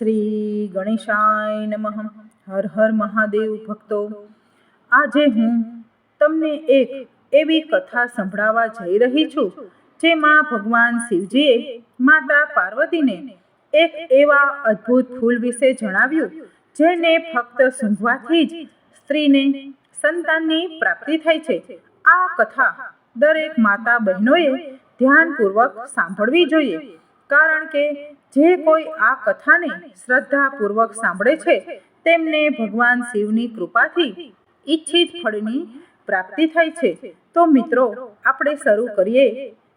શ્રી ગણેશાય નમઃ, હર હર મહાદેવ ભક્તો. આજે હું તમને એક એવી કથા સંભળાવવા જઈ રહી છું, જેમાં ભગવાન શિવજીએ માતા પાર્વતીને એક એવા અદ્ભુત ફૂલ વિશે જણાવ્યું, જેને ફક્ત સૂંઘવાથી જ સ્ત્રીને સંતાનની પ્રાપ્તિ થાય છે. આ કથા દરેક માતા બહેનોએ ધ્યાનપૂર્વક સાંભળવી જોઈએ, કારણ કે જે કોઈ આ કથાને શ્રદ્ધાપૂર્વક સાંભળે છે, તેમને ભગવાન શિવની કૃપાથી ઈચ્છિત ફળની પ્રાપ્તિ થાય છે. તો મિત્રો, આપણે શરૂ કરીએ.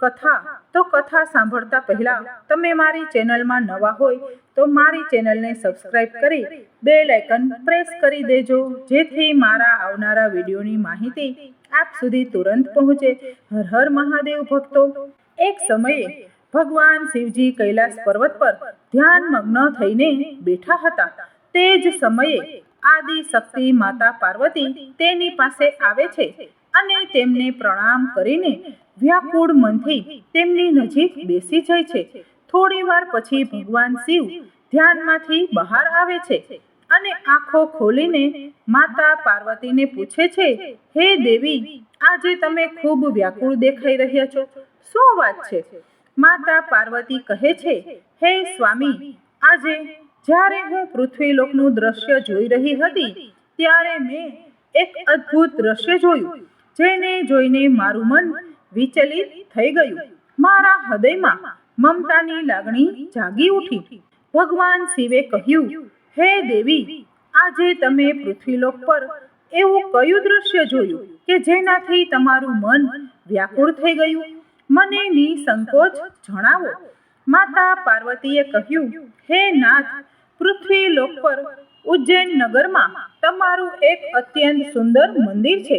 કથા. તો કથા સાંભળતા પહેલા તમે મારી ચેનલમાં નવા હોય, તો મારી ચેનલને સબસ્ક્રાઇબ કરી બેલ આઇકન પ્રેસ કરી દેજો, જેથી મારા આવનારા વિડીયોની માહિતી આપ સુધી તુરંત પહોંચે. હર હર મહાદેવ ભક્તો. એક સમયે ભગવાન શિવજી કૈલાસ પર્વત પર ધ્યાન મગ્ન થઈને બેઠા હતા. તે જ સમયે આદિ શક્તિ માતા પાર્વતી તેની પાસે આવે છે અને તેમને પ્રણામ કરીને વ્યાકુળ મનથી તેમની નજીક બેસી જાય છે. થોડી વાર પછી ભગવાન શિવ ધ્યાનમાંથી બહાર આવે છે અને આંખો ખોલીને માતા પાર્વતીને પૂછે છે, હે દેવી, આજે તમે ખૂબ વ્યાકુળ દેખાઈ રહ્યા છો. શું વાત છે? માતા પાર્વતી કહે છે, હે સ્વામી, આજે જ્યારે હું પૃથ્વીલોકનું દ્રશ્ય જોઈ રહી હતી, ત્યારે મેં એક અદ્ભુત દ્રશ્ય જોયું, જેને જોઈને મારું મન વિચલિત થઈ ગયું. મારા હૃદયમાં મમતાની લાગણી જાગી ઉઠી. ભગવાન શિવે કહ્યું, હે દેવી, આજે તમે પૃથ્વીલોક પર એવું કયું દ્રશ્ય જોયું કે જેનાથી તમારું મન વ્યાકુળ થઈ ગયું? મને નિસંકોચ જણાવો. માતા પાર્વતીએ કહ્યું, હે નાથ પૃથ્વીલોક પર ઉજ્જૈન નગરમાં તમારું એક અત્યંત સુંદર મંદિર છે.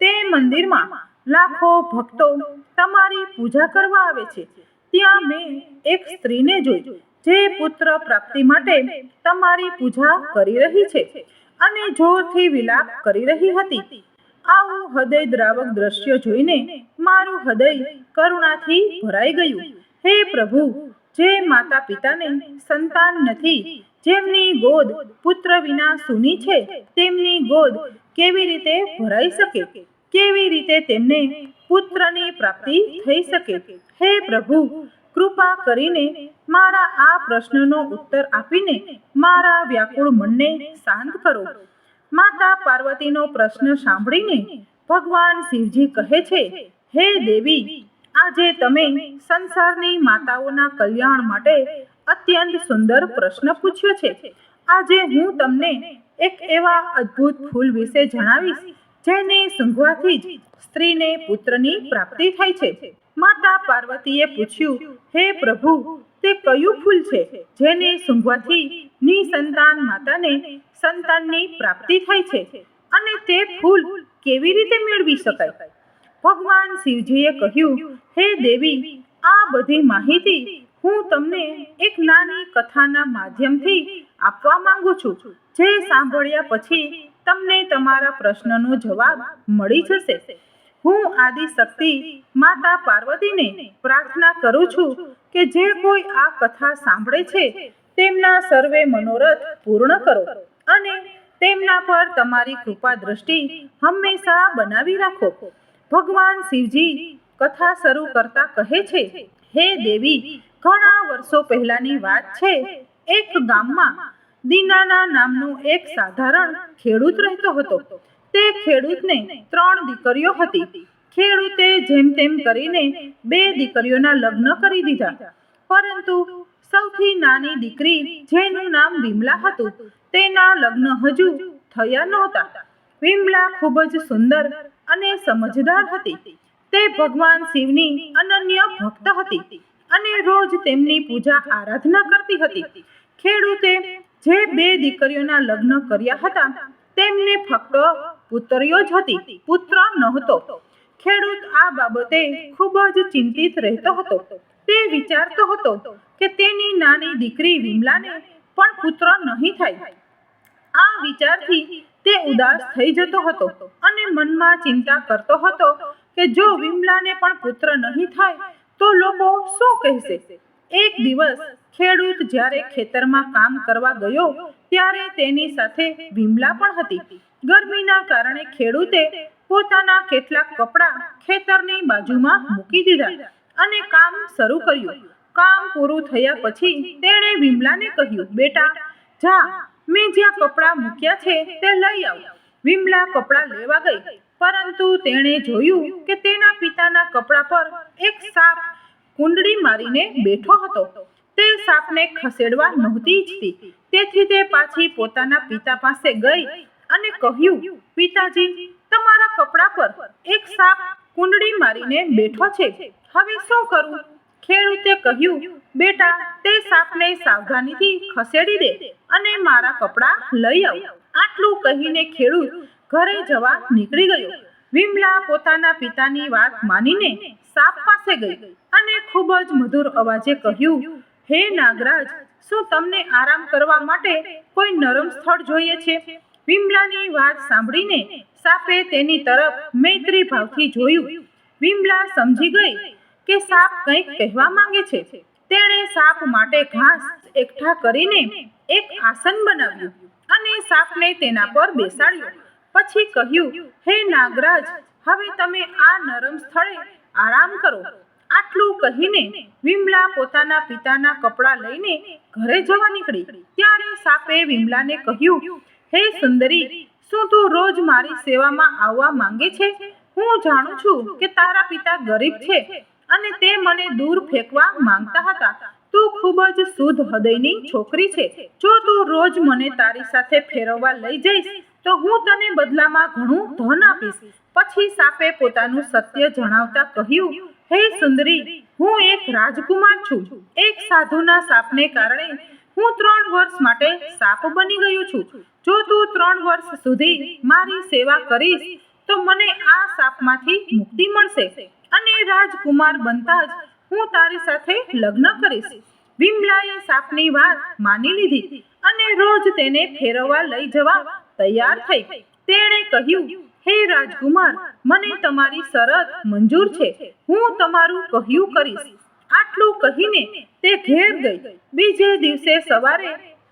તે મંદિરમાં લાખો ભક્તો તમારી પૂજા કરવા આવે છે. ત્યાં મેં એક સ્ત્રીને જોઈ, જે પુત્ર પ્રાપ્તિ માટે તમારી પૂજા કરી રહી છે અને જોરથી વિલાપ કરી રહી હતી. આવું હૃદય દ્રાવક દ્રશ્ય જોઈને મારું હૃદય કરુણાથી ભરાઈ ગયું. હે પ્રભુ, જે માતા પિતાને સંતાન નથી, જેમની ગોદ પુત્ર વિના સૂની છે, તેમની ગોદ કેવી રીતે ભરાઈ શકે? કેવી રીતે તેમને પુત્રની પ્રાપ્તિ થઈ શકે? હે પ્રભુ, કૃપા કરીને મારા આ પ્રશ્નનો ઉત્તર આપીને મારા વ્યાકુળ મનને શાંત કરો. માતા પાર્વતીનો પ્રશ્ન સાંભળીને ભગવાન શિવજી કહે છે, હે દેવી, આજે તમે સંસારની માતાઓના કલ્યાણ માટે અત્યંત સુંદર પ્રશ્ન પૂછ્યો છે. આજે હું તમને એક એવા અદ્ભુત ફૂલ વિશે જણાવીશ, જેને સૂંઘવાથી જ સ્ત્રીને પુત્રની પ્રાપ્તિ થાય છે. માતા પાર્વતીએ પૂછ્યું, હે પ્રભુ, તે કયું ફૂલ છે, જેને સૂંઘવાથી નિસંતાન માતાને સંતાનની પ્રાપ્તિ થાય છે અને તે ફૂલ કેવી રીતે મેળવી શકાય? ભગવાન શિવજીએ કહ્યું, હે દેવી, આ બધી માહિતી હું તમને એક નાની કથાના માધ્યમથી આપવા માંગુ છું, જે સાંભળ્યા પછી તમને તમારા પ્રશ્નનો જવાબ મળી જશે. હું આદિ શક્તિ માતા પાર્વતીને પ્રાર્થના કરું છું કે જે કોઈ આ કથા સાંભળે છે, તેમના સર્વે મનોરથ પૂર્ણ કરો. અને તેમના પર તમારી કૃપા દ્રષ્ટિ હંમેશા બનાવી રાખો. ભગવાન શિવજી કથા શરૂ કરતા કહે છે, હે દેવી, ઘણા વર્ષો પહેલાની વાત છે. એક ગામમાં દીનાના નામનો એક સાધારણ ખેડૂત રહેતો હતો. તે ખેડૂતને ત્રણ દીકરીઓ હતી. ખેડૂતે જેમ તેમ કરીને બે દીકરીઓના લગ્ન કરી દીધા. પરંતુ સૌથી નાની દીકરી જેનું નામ વિમલા હતું. તેના લગ્ન હજુ થયા નહોતા. વિમલા ખૂબ જ સુંદર અને સમજદાર હતી. તે ભગવાન શિવની અનન્ય ભક્ત હતી અને રોજ તેમની પૂજા આરાધના કરતી હતી. ખેડૂતે જે બે દીકરીઓના લગ્ન કર્યા હતા, તેમને ફક્ત પુત્રીઓ જ હતી, પુત્ર નહોતો. ખેડૂત આ બાબતે ખૂબ જ ચિંતિત રહેતો હતો. તે વિચારતો હતો કે તેની નાની દીકરી વિમલાને પણ પુત્ર નહીં થાય. આ વિચારથી તે ઉદાસ થઈ જતો હતો અને મનમાં ચિંતા કરતો હતો કે જો વિમલાને પણ પુત્ર નહીં થાય, તો લોકો શું કહેશે? એક દિવસ ખેડૂત જ્યારે ખેતરમાં કામ કરવા ગયો, ત્યારે તેની સાથે વિમલા પણ હતી. ગરમીના કારણે ખેડૂતે પોતાના કેટલાક કપડાં ખેતરની બાજુમાં મૂકી દીધા. અને કામ શરૂ કર્યું. કામ પૂરું થયા પછી તેણે વિમલાને કહ્યું, બેટા, જા. મેં જ્યાં કપડાં મૂક્યા છે તે લઈ આવ. વિમલા કપડાં લેવા ગઈ. પરંતુ તેણે જોયું કે તેના પિતાના કપડા પર એક સાપ કુંડળી મારીને બેઠો હતો. તે સાપને ખસેડવા નહોતી ઈચ્છતી. તેથી તે પાછી પોતાના પિતા પાસે ગઈ અને કહ્યું, પિતાજી, તમારા કપડા પર એક સાપ કુંડળી મારીને બેઠો છે. હવે શું કરું? ખેડૂતે કહ્યું, બેટા, તે સાપને સાવધાનીથી ખસેડી દે અને મારા કપડાં લઈ આવ. આટલું કહીને ખેડૂત ઘરે જવા નીકળી ગયો. વિમલા પોતાના પિતાની વાત માનીને સાપ પાસે ગઈ અને ખૂબ જ મધુર અવાજે કહ્યું, હે નાગરાજ, શું તમને આરામ કરવા માટે કોઈ નરમ સ્થળ જોઈએ છે? વિમલાની વાત સાંભળીને સાપે તેની તરફ મૈત્રી ભાવથી જોયું. વિમલા સમજી ગઈ કે સાપ કંઈક કહેવા માંગે છે. તેણે સાપ માટે ઘાસ એકઠા કરીને એક આસન બનાવ્યું અને સાપને તેના પર બેસાડ્યો. પછી કહ્યું, હે નાગરાજ, હવે તમે આ નરમ સ્થળે આરામ કરો. આટલું કહીને વિમલા પોતાના પિતાના કપડાં લઈને ઘરે જવા નીકળી. ત્યારે સાપે વિમલાને કહ્યું, હે સુંદરી શું તું રોજ મારી સેવામાં આવવા માંગે છે? હું જાણું છું કે તારા પિતા ગરીબ છે અને તે મને દૂર ફેંકવા માંગતા હતા. તું ખૂબ જ શુદ્ધ હૃદયની છોકરી છે. જો તું રોજ મને તારી સાથે ફેરવવા લઈ જઈશ, તો હું તને બદલામાં ઘણું ધન આપીશ. પછી સાપે પોતાનું સત્ય જણાવતા કહ્યું, હે સુંદરી, હું એક રાજકુમાર છું. એક સાધુના સાપને કારણે હું ત્રણ વર્ષ માટે સાપ બની ગયો છું. જો તું ત્રણ વર્ષ સુધી મારી સેવા કરીશ, તો મને આ સાપમાંથી મુક્તિ મળશે અને રાજકુમાર બનતા જ હું તારી સાથે લગ્ન કરીશ. વિમલાએ સાપની વાત માની લીધી અને રોજ તેને ફેરવવા લઈ જવા તૈયાર થઈ. તેણે કહ્યું, હે રાજકુમાર, મને તમારી શરત મંજૂર છે. હું તમારું કહ્યું કરીશ. આટલું કહીને તે ઘેર ગઈ. બીજે દિવસે સવારે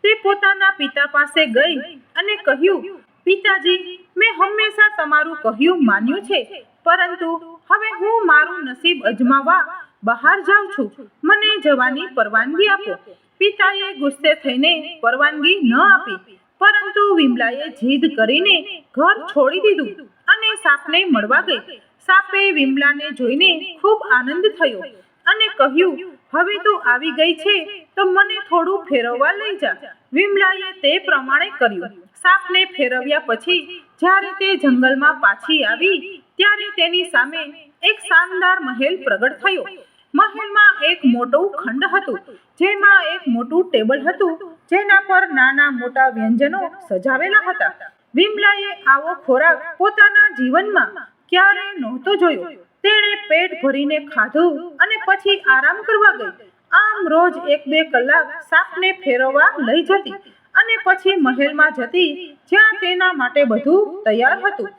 તે પોતાના પિતા પાસે ગઈ અને કહ્યું, પિતાજી, મેં હંમેશા તમારું કહ્યું માન્યું છે. પરંતુ હવે હું મારું નસીબ અજમાવા બહાર જાઉં છું. મને જવાની પરવાનગી આપો. પિતાએ ગુસ્સે થઈને પરવાનગી ન આપી, પરંતુ વિમલાએ જીદ કરીને ઘર છોડી દીધું અને સાપને મળવા ગઈ. સાપે વિમલાને જોઈને ખૂબ આનંદ થયો અને કહ્યું હવે તું આવી ગઈ છે, તો મને થોડું ફેરવવા લઈ જા. વિમલાએ તે પ્રમાણે કર્યું. સાપને ફેરવ્યા પછી, જ્યારે તે જંગલમાં પાછી આવી, ત્યારે તેની સામે એક શાનદાર મહેલ પ્રગટ થયો. મહેલમાં એક મોટું ખંડ હતું, જેમાં એક મોટું ટેબલ હતું, જેના પર નાના મોટા વ્યંજનો સજાવેલા હતા. વિમલાએ આવો ખોરાક પોતાના જીવનમાં ક્યારેય નહોતો જોયો. તેણે પેટ ભરીને ખાધું અને પછી આરામ કરવા ગઈ. આમ રોજ એક બે કલાક સાપને ફેરવવા લઈ જતી અને પછી મહેલમાં જતી, જ્યાં તેના માટે બધું તૈયાર હતું.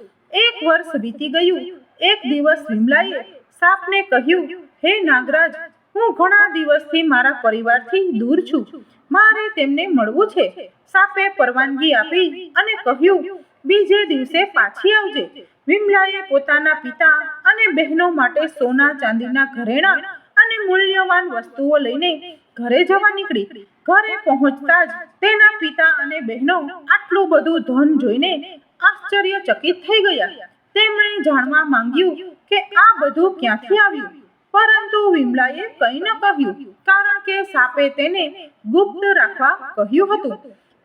એક વર્ષ વીતી ગયું. એક દિવસ વિમલાએ સાપને કહ્યું, હે નાગરાજ, હું ઘણા દિવસથી મારા પરિવારથી દૂર છું. મારે તેમને મળવું છે. સાપે પરવાનગી આપી અને કહ્યું, બીજે દિવસે પાછી આવજે. વિમલાએ પોતાના પિતા અને બહેનો માટે સોના, ચાંદીના ઘરેણા અને મૂલ્યવાન વસ્તુઓ લઈને ઘરે જવા નીકળી. ઘરે પહોંચતા જ તેના પિતા અને બહેનો આટલું બધું ધન જોઈને આશ્ચર્યચકિત થઈ ગયા. તેમણે જાણવા માંગ્યું કે આ બધું ક્યાંથી આવ્યું? પરંતુ વિમલાએ કંઈ ન કહ્યું, કારણ કે સાપે તેને ગુપ્ત રાખવા કહ્યું હતું.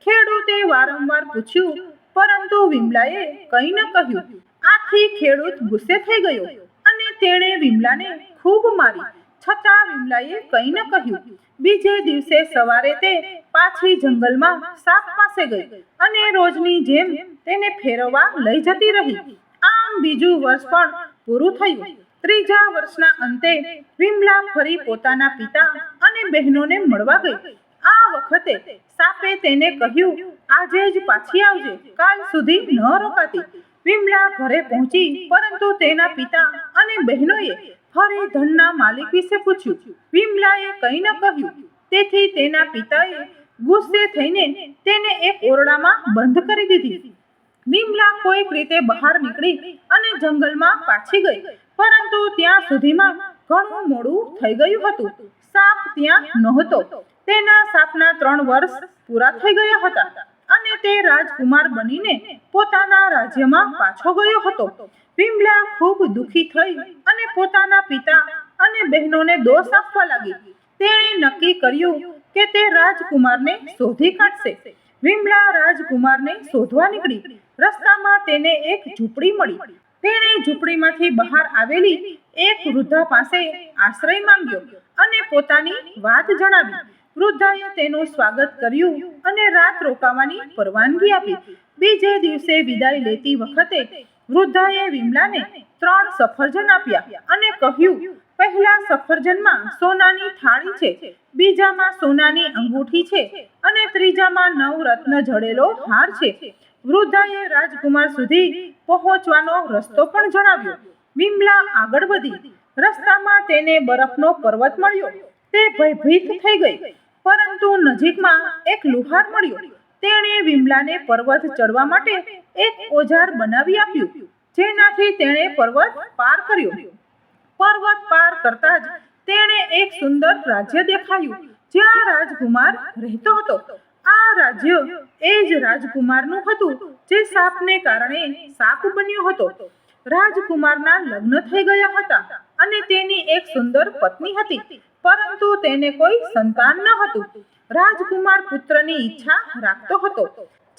ખેડૂતે વારંવાર પૂછ્યું, પરંતુ વિમલાએ કંઈ ન કહ્યું. આથી ખેડૂત ગુસ્સે થઈ ગયો અને તેણે વિમલાને ખૂબ મારી. છતાં વિમલાએ કંઈ ન કહ્યું. બીજે દિવસે સવારે તે પાછી જંગલમાં સાપ પાસે ગઈ અને રોજની જેમ તેને ફેરવવા લઈ જતી રહી. આમ બીજું વર્ષ પણ પૂરું થયું. ત્રીજા વર્ષના અંતે વિમલા ફરી પોતાના પિતા અને બહેનોને મળવા ગઈ. આ વખતે સાપે તેને કહ્યું, આજે જ પાછી આવજે. કાલ સુધી ન રોકાતી. વિમલા ઘરે પહોંચી, પરંતુ તેના પિતા અને બહેનોએ ફરી ધનના માલિક વિશે પૂછ્યું. વિમલાએ કંઈ ન કહ્યું. તેથી તેના પિતાએ ગુસ્સે થઈને તેને એક ઓરડામાં બંધ કરી દીધી. વિમલા કોઈક રીતે બહાર નીકળી અને જંગલમાં પાછી ગઈ, પરંતુ ત્યાં સુધીમાં ઘણું મોડું થઈ ગયું હતું. સાપ ત્યાં નહોતો. તેના સાપના ત્રણ વર્ષ પૂરા થઈ ગયા હતા. અને તે રાજકુમાર બનીને પોતાના રાજ્યમાં પાછો ગયો હતો. વિમલા ખૂબ દુખી થઈ અને પોતાના પિતા અને બહેનોને દોષ આપવા લાગી. તેણે નક્કી કર્યું કે તે રાજકુમારને શોધી કાઢશે. વિમલા રાજકુમારને શોધવા નીકળી. રસ્તામાં તેને એક ઝૂંપડી મળી. તેણે ઝૂંપડીમાંથી બહાર આવેલી એક વૃદ્ધા પાસે આશ્રય માંગ્યો અને પોતાની વાત જણાવી. વૃદ્ધાએ તેનું સ્વાગત કર્યું અને રાત રોકાવાની પરવાનગી આપી. બીજે દિવસે વિદાય લેતી વખતે વૃદ્ધાએ વિમલાને ત્રણ સફરજન આપ્યા અને કહ્યું, પહેલા સફરજનમાં સોનાની થાળી છે, બીજામાં સોનાની અંગૂઠી છે અને ત્રીજામાં નવ રત્ન જડેલો હાર છે. વૃદ્ધાએ રાજકુમાર સુધી પહોંચવાનો રસ્તો પણ જણાવ્યો. વિમલા આગળ વધી. રસ્તામાં તેને બરફનો પર્વત મળ્યો. તે ભયભીત થઈ ગઈ. પરંતુ નજીકમાં એક લુહાર મળ્યો. તેણે વિમલાને પર્વત ચડવા માટે એક ઓજાર બનાવી આપ્યું, જેનાથી તેણે પર્વત પાર કર્યો. પર્વત પાર કરતા જ તેણે એક સુંદર રાજ્ય દેખાયું, જ્યાં રાજકુમાર રહેતો હતો. આ રાજ્ય એ જ રાજકુમારનું હતું, જે સાપને કારણે સાપ બન્યો હતો. રાજકુમારના લગ્ન થઈ ગયા હતા અને તેની એક સુંદર પત્ની હતી. પરંતુ તેને કોઈ સંતાન ન હતું. રાજકુમાર પુત્રની ઈચ્છા રાખતો હતો.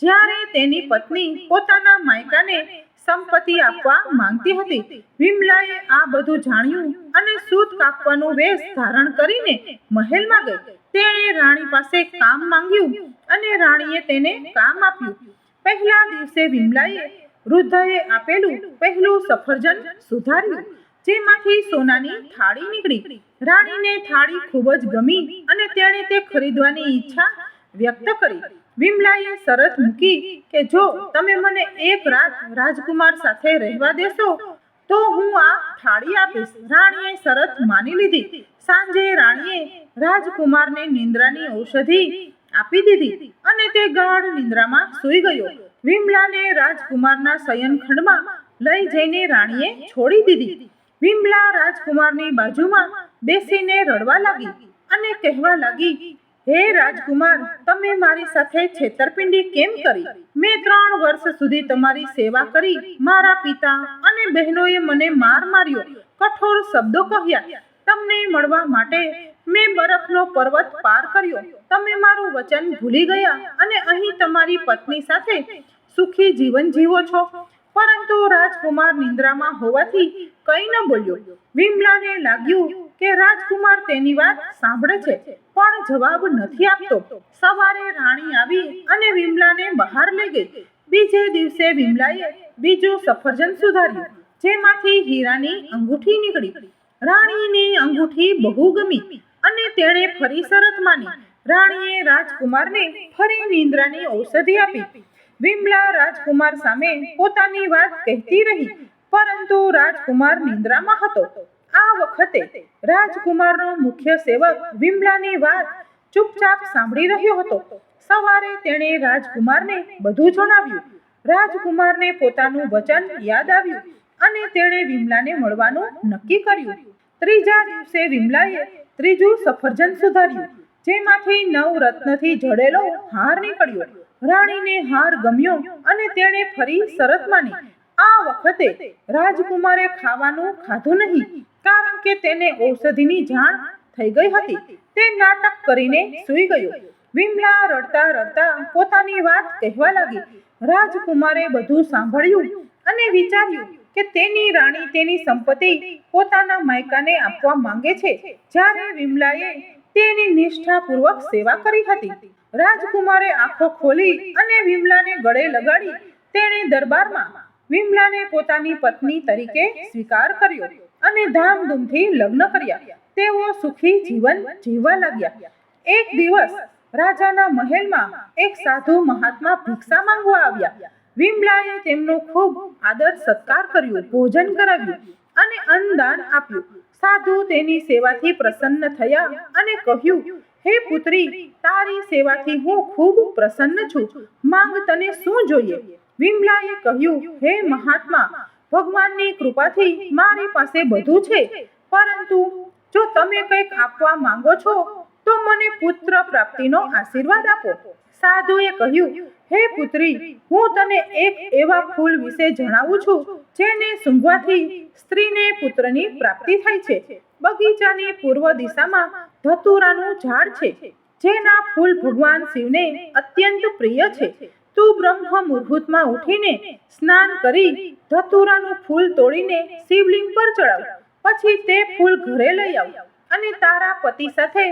જ્યારે તેની પત્ની પોતાના માયકાને સંપત્તિ આપવા માંગતી હતી, વિમલાએ આ બધું જાણ્યું અને સૂત કાપવાનું વેશ ધારણ કરીને મહેલમાં ગઈ. તેણે રાણી પાસે કામ માંગ્યું અને રાણીએ તેને કામ આપ્યું. પહેલા દિવસે વિમલાએ વૃદ્ધએ આપેલું પહેલું સફરજન સુધાર્યું, જેમાંથી સોનાની થાળી નીકળી. રાણીને થાળી ખૂબ જ ગમી અને તેણે તે ખરીદવાની ઈચ્છા વ્યક્ત કરી. વિમલાએ શરત મૂકી કે જો તમે મને એક રાત રાજકુમાર સાથે રહેવા દેશો, તો હું આ થાળી આપીશ. રાણીએ શરત માની લીધી. સાંજે રાણીએ રાજકુમારને નિંદ્રાની ઔષધિ આપી દીધી અને તે ગાઢ નિંદ્રામાં સૂઈ ગયો. વિમલાને રાજકુમારના શયનખંડમાં લઈ જઈને રાણીએ છોડી દીધી. વિમલા રાજકુમારની બાજુમાં બેસીને રડવા લાગી અને કહેવા લાગી, હે રાજકુમાર, તમે મારી સાથે છેતરપિંડી કેમ કરી? મેં ત્રણ વર્ષ સુધી તમારી સેવા કરી, મારા પિતા અને બહેનોએ મને માર માર્યો. કઠોર શબ્દો કહ્યા. તમને મળવા માટે મેં બરફનો પર્વત પાર કર્યો. તમે મારું વચન ભૂલી ગયા અને અહીં તમારી પત્ની સાથે સુખી જીવન જીવો છો. પરંતુ રાજકુમાર નિંદ્રામાં હોવાથી કંઈ ન બોલ્યો. વિમલાને લાગ્યું કે રાજકુમાર તેની વાત સાંભળે છે, પણ જવાબ નથી આપતો. સવારે રાણી આવી અને વિમલાને બહાર લઈ ગઈ. બીજે દિવસે વિમલાએ બીજું સફરજન સુધાર્યું, જેમાંથી હીરાની અંગૂઠી નીકળી. રાણીની અંગૂઠી બહુ ગમી અને તેણે ફરી શરત માની. રાણીએ રાજકુમારને ફરી નિંદ્રાની ઔષધિ આપી. વિમલા રાજકુમાર સામે પોતાની વાત કહેતી રહી, પરંતુ રાજકુમાર નિંદ્રામાં હતો. આ વખતે રાજકુમારનો મુખ્ય સેવક વિમલાની વાત ચૂપચાપ સાંભળી રહ્યો હતો. સવારે તેણે રાજકુમારને બધું જણાવ્યું. રાજકુમારને પોતાનું વચન યાદ આવ્યું અને તેણે વિમલાને મળવાનું નક્કી કર્યું. ત્રીજા દિવસે વિમલાએ ત્રીજું સફરજન સુધાર્યું, જેમાંથી નવ રત્નથી જડેલો હાર નીકળ્યો. રાણીને હાર ગમ્યો અને તેણે ફરી શરત માની. આ વખતે રાજકુમારે ખાવાનું ખાધું નહીં, કારણ કે તેને ઔષધિની જાણ થઈ ગઈ હતી. તે નાટક કરીને સૂઈ ગયો. વિમલા રડતા રડતા પોતાની વાત કહેવા લાગી. રાજકુમારે બધું સાંભળ્યું અને વિચાર્યું કે તેની રાણી તેની સંપત્તિ પોતાના માયકાને આપવા માંગે છે. જ્યારે વિમલાએ તેની નિષ્ઠાપૂર્વક સેવા કરી હતી રાજકુમારે આંખો ખોલી અને વિમલાને ગળે લગાડી તેણે દરબારમાં વિમલાને પોતાની પત્ની તરીકે સ્વીકાર કર્યો અને ધામધૂમથી લગ્ન કર્યા. તેઓ સુખી જીવન જીવવા લાગ્યા. એક દિવસ રાજાના મહેલમાં એક સાધુ મહાત્મા ભિક્ષા માંગવા આવ્યા. વિમલાએ તેમનો ખૂબ આદર સત્કાર કર્યો, ભોજન કરાવ્યું અને અન્નદાન આપ્યું. સાધુ તેની સેવાથી પ્રસન્ન થયા અને કહ્યું હે પુત્રી, તારી સેવાથી હું ખૂબ પ્રસન્ન છું. માંગ તને શું જોઈએ? વિમલાએ કહ્યું, હે મહાત્મા, ભગવાનની કૃપાથી મારી પાસે બધું છે. પરંતુ જો તમે કંઈક આપવા માંગો છો, તો મને પુત્ર પ્રાપ્તિનો આશીર્વાદ આપો. સાધુએ કહ્યું, હે પુત્રી, હું તને એક એવા ફૂલ વિશે જણાવું છું, જેને સૂંઘવાથી સ્ત્રીને પુત્રની પ્રાપ્તિ થાય છે. બગીચાની પૂર્વ દિશામાં ધતુરાનું ઝાડ છે, જેના ફૂલ ભગવાન શિવને અત્યંત પ્રિય છે. તું બ્રહ્મ મુહૂર્તમાં ઉઠીને સ્નાન કરી ધતુરાનું ફૂલ તોડીને શિવલિંગ પર ચડાવ. પછી તે ફૂલ ઘરે લઈ આવ અને તારા પતિ સાથે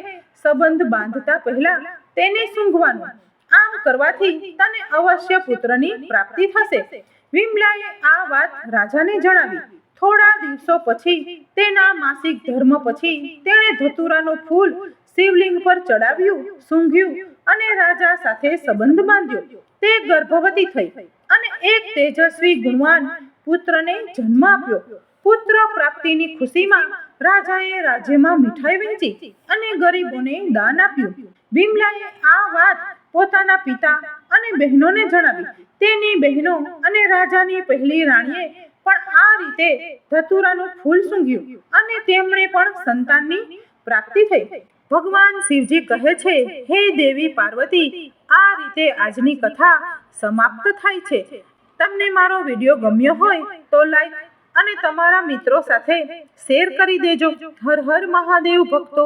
સંબંધ બાંધતા પહેલા તેને સૂંઘવાનું. આમ કરવાથી તને અવશ્ય પુત્રની પ્રાપ્તિ થશે. વિમલાએ આ વાત રાજાને જણાવી. થોડા દિવસો પછી, તેના માસિક ધર્મ પછી, તેણે ધતુરાનું ફૂલ શિવલિંગ પર ચડાવ્યું, સૂંઘ્યું અને રાજા સાથે સંબંધ બાંધ્યો. તે ગર્ભવતી થઈ અને એક તેજસ્વી ગુણવાન પુત્રને જન્મ આપ્યો. પુત્ર પ્રાપ્તિની ખુશીમાં રાજાએ રાજ્યમાં મીઠાઈ વહેંચી અને ગરીબોને દાન આપ્યું. બિમલાએ આ વાત પોતાના પિતા અને બહેનોને જણાવી. તેની બહેનો અને રાજાની પહેલી રાણીએ પણ આ રીતે ધતુરાનું ફૂલ સૂંઘ્યું અને તેમણે પણ સંતાનની પ્રાપ્તિ થઈ. ભગવાન શિવજી કહે છે, હે દેવી પાર્વતી, આ રીતે આજની કથા સમાપ્ત થાય છે. તમને મારો વીડિયો ગમ્યો હોય તો લાઈક અને તમારા મિત્રો સાથે શેર કરી દેજો. હર હર મહાદેવ ભક્તો.